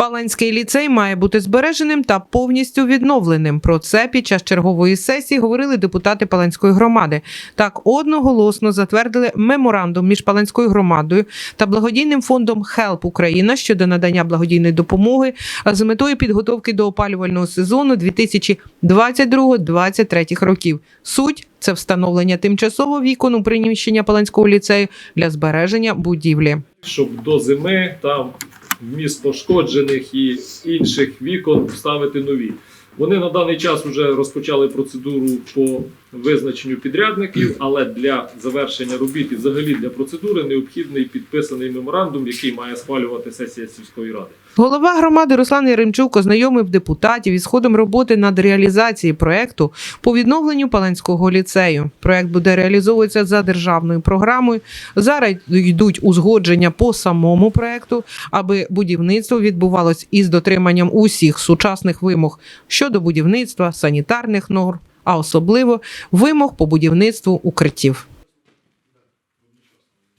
Паланський ліцей має бути збереженим та повністю відновленим. Про це під час чергової сесії говорили депутати Паланської громади. Так одноголосно затвердили меморандум між Паланською громадою та благодійним фондом Help Україна щодо надання благодійної допомоги з метою підготовки до опалювального сезону 2022-2023 років. Суть це встановлення тимчасового вікону приміщення Паланського ліцею для збереження будівлі. щоб до зими там вміст пошкоджених і інших вікон вставити нові. Вони на даний час вже розпочали процедуру по визначенню підрядників, але для завершення робіт і взагалі для процедури необхідний підписаний меморандум, який має схвалювати сесія сільської ради. Голова громади Руслан Яремчук ознайомив депутатів із ходом роботи над реалізацією проекту по відновленню Паланського ліцею. Проект буде реалізовуватися за державною програмою. Зараз йдуть узгодження по самому проекту, аби будівництво відбувалось із дотриманням усіх сучасних вимог щодо будівництва, санітарних норм, а особливо вимог по будівництву укриттів.